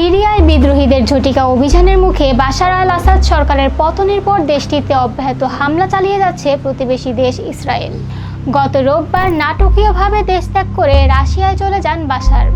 সিরিয়ায় বিদ্রোহীদের ঝটিকা অভিযানের মুখে বাশার আল আসাদ সরকারের পতনের পর দেশটিতে অব্যাহত হামলা চালিয়ে যাচ্ছে প্রতিবেশী দেশ ইসরায়েল। গত রোববার নাটকীয়ভাবে দেশ ত্যাগ করে রাশিয়ায় চলে যান বাশার।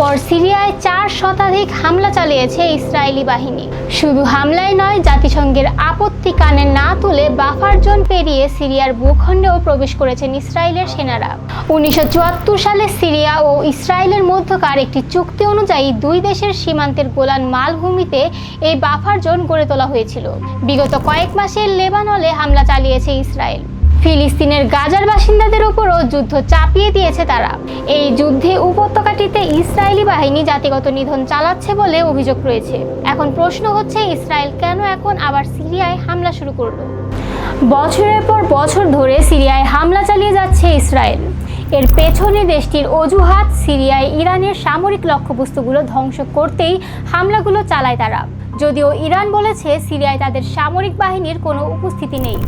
এরপর সিরিয়ায় চার শতাধিক হামলা চালিয়েছে ইসরায়েলি বাহিনী। শুধু হামলায় নয়, জাতিসংঘের আপত্তি কানে না তুলে বাফার জোন পেরিয়ে সিরিয়ার ভূখণ্ডেও প্রবেশ করেছেন ইসরায়েলের সেনারা। উনিশশো চুয়াত্তর সালে সিরিয়া ও ইসরায়েলের মধ্যকার একটি চুক্তি অনুযায়ী দুই দেশের সীমান্তের গোলান মালভূমিতে এই বাফার জোন গড়ে তোলা হয়েছিল। বিগত কয়েক মাসে লেবানলে হামলা চালিয়েছে ইসরায়েল। ফিলিস্তিনের গাজার বাসিন্দাদের উপরও যুদ্ধ চাপিয়ে দিয়েছে তারা। এই যুদ্ধে উপত্যকাটিতে ইসরায়েলি বাহিনী জাতিগত নিধন চালাচ্ছে বলে অভিযোগ রয়েছে। এখন প্রশ্ন হচ্ছে, ইসরায়েল কেন এখন আবার সিরিয়ায় হামলা শুরু করল? বছরের পর বছর ধরে সিরিয়ায় হামলা চালিয়ে যাচ্ছে ইসরায়েল। এর পেছনে দেশটির অজুহাত, সিরিয়ায় ইরানের সামরিক লক্ষ্যবস্তুগুলো ধ্বংস করতেই হামলাগুলো চালায় তারা। যদিও ইরান বলেছে সিরিয়ায় তাদের সামরিক বাহিনীর কোনো উপস্থিতি নেই।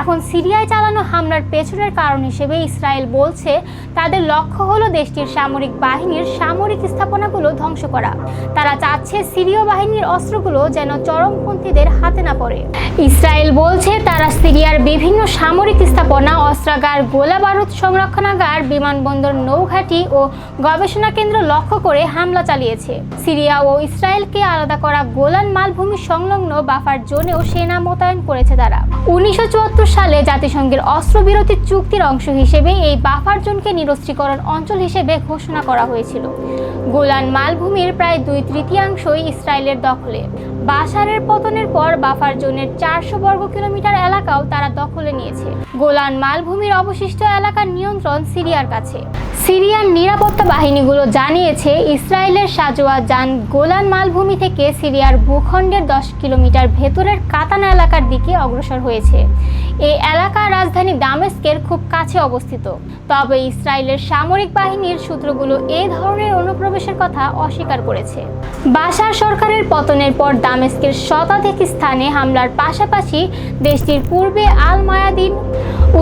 এখন সিরিয়ায় চালানো হামলার পেছনের কারণ হিসেবে ইসরায়েল বলছে, তাদের লক্ষ্য হলো দেশটির সামরিক বাহিনীর সামরিক স্থাপনাগুলো ধ্বংস করা। তারা চাচ্ছে সিরীয় বাহিনীর অস্ত্রগুলো যেন চরমপন্থীদের হাতে না পড়ে। ইসরায়েল বলছে, তারা সিরিয়ার বিভিন্ন সামরিক স্থাপনা, অস্ত্রাগার, গোলা বারুদ সংরক্ষণাগার, বিমানবন্দর নৌঘাটি ও গবেষণা কেন্দ্র লক্ষ্য করে হামলা চালিয়েছে। সিরিয়া ও ইসরায়েলকে আলাদা করা গোলান মালভূমি সংলগ্ন বাফার জোনেও সেনা মোতায়েন করেছে তারা। উনিশশো চুয়াত্তর সালে জাতিসংঘের অস্ত্রবিরতি চুক্তির অংশ হিসেবে এই বাফার জোনকে নিরস্ত্রীকরণ অঞ্চল হিসেবে ঘোষণা করা হয়েছিল। গোলান মালভূমির প্রায় দুই তৃতীয়াংশই ইসরায়েলের দখলে। বাশারের পতনের পর বাফার জোনের চারশো বর্গ কিলোমিটার এলাকাও তারা দখলে নিয়েছে। গোলান মালভূমির অবশিষ্ট এলাকার নিয়ন্ত্রণ সিরিয়ার কাছে। সিরিয়ার নিরাপত্তা বাহিনীগুলো জানিয়েছে, ইসরায়েলের সাজোয়া যান গোলান মালভূমি থেকে সিরিয়ার ভূখণ্ডের দশ কিলোমিটার ভেতরের কাতানা এলাকার দিকে অগ্রসর হয়েছে। এই এলাকার রাজধানী দামেস্কের খুব কাছে অবস্থিত। তবে ইসরায়েলের সামরিক বাহিনীর সূত্রগুলো এ ধরনের অনুপ্রবেশের কথা অস্বীকার করেছে। বাশার সরকারের পতনের পর দামেস্কের শতাধিক স্থানে হামলার পাশাপাশি দেশটির পূর্বে আল মায়াদিন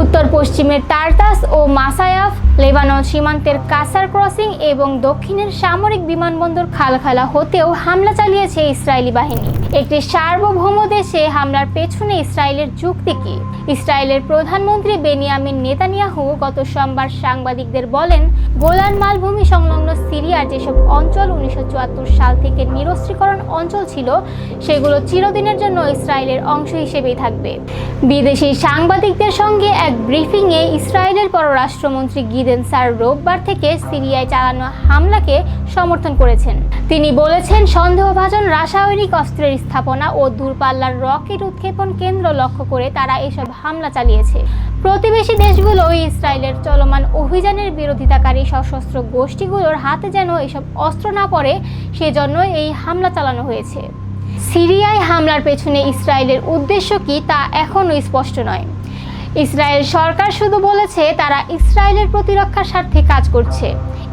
উত্তর পশ্চিমের তারতাস ও মাসায়াফ, লেবানন সীমান্তের কাসার ক্রসিং এবং দক্ষিণের সামরিক বিমানবন্দর খালখালা হতেও হামলা চালিয়েছে ইসরায়েলি বাহিনী। একটি সার্বভৌম দেশে হামলার পেছনে ইসরায়েলের যুক্তি কি? ইসরায়েলের প্রধানমন্ত্রী বেনিয়ামিন নেতানিয়াহু গত সোমবার সাংবাদিকদের বলেন, গোলান মালভূমি সংলগ্ন সিরিয়ার যেসব অঞ্চল উনিশশো চুয়াত্তর সাল থেকে নিরস্ত্রীকরণ অঞ্চল ছিল, সেগুলো চিরদিনের জন্য ইসরায়েলের অংশ হিসেবেই থাকবে। বিদেশি সাংবাদিকদের সঙ্গে এক ব্রিফিংয়ে ইসরায়েলের পররাষ্ট্রমন্ত্রী গিদেন সার রোববার থেকে সিরিয়ায় চালানো হামলাকে সমর্থন করেছেন। তিনি বলেছেন, সন্দেহভাজন রাসায়নিক অস্ত্রের স্থাপনা ও দূরপাল্লার রকেট উৎক্ষেপণ কেন্দ্র লক্ষ্য করে তারা এসব হামলা চালিয়েছে। প্রতিবেশী দেশগুলো ইসরায়েলের চলমান অভিযানের বিরোধিতাকারী সশস্ত্র গোষ্ঠীগুলোর হাতে যেন এসব অস্ত্র না পড়ে সেজন্য এই হামলা চালানো হয়েছে। সিরিয়ায় হামলার পেছনে ইসরায়েলের উদ্দেশ্য কি তা এখনও স্পষ্ট নয়। ইসরায়েল সরকার শুধু বলেছে তারা ইসরায়েলের প্রতিরক্ষার স্বার্থে কাজ করছে।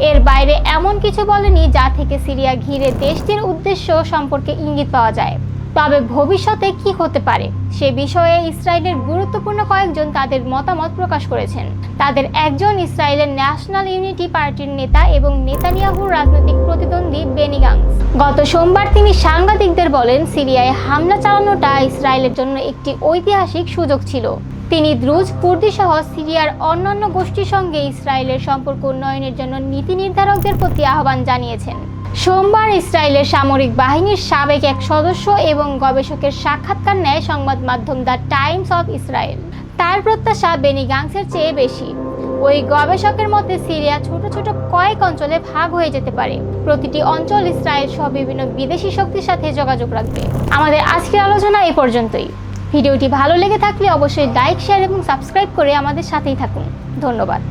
এর বাইরে এমন কিছু বলেনি যা থেকে সিরিয়া ঘিরে দেশটির উদ্দেশ্য সম্পর্কে ইঙ্গিত পাওয়া যায়। তবে ভবিষ্যতে কি হতে পারে, সে বিষয়ে ইসরায়েলের গুরুত্বপূর্ণ কয়েকজন তাদের মতামত প্রকাশ করেছেন। তাদের একজন ইসরায়েলের ন্যাশনাল ইউনিটি পার্টির নেতা এবং নেতানিয়াহুর রাজনৈতিক প্রতিদ্বন্দ্বী বেনি গাংস গত সোমবার তিনি সাংবাদিকদের বলেন, সিরিয়ায় হামলা চালানোটা ইসরায়েলের জন্য একটি ঐতিহাসিক সুযোগ ছিল। তিনি দ্রুজ কুর্দি সহ সিরিয়ার অন্যান্য গোষ্ঠীর সঙ্গে ইসরায়েলের সম্পর্ক উন্নয়নের জন্য নীতি নির্ধারকদের প্রতি আহ্বান জানিয়েছেন। সোমবার ইসরায়েলের সামরিক বাহিনীর সাবেক এক সদস্য এবং গবেষকের সাক্ষাৎকার নেয় সংবাদ মাধ্যম দ্য টাইমস অফ ইসরায়েল। তার প্রত্যাশা বেনি গাংসের চেয়ে বেশি। ওই গবেষকের মতে, সিরিয়া ছোট ছোট কয়েক অঞ্চলে ভাগ হয়ে যেতে পারে। প্রতিটি অঞ্চল ইসরায়েল সহ বিভিন্ন বিদেশি শক্তির সাথে যোগাযোগ রাখবে। আমাদের আজকের আলোচনা এই পর্যন্তই। ভিডিওটি ভালো লেগে থাকলে অবশ্যই লাইক শেয়ার এবং সাবস্ক্রাইব করে আমাদের সাথেই থাকুন। ধন্যবাদ।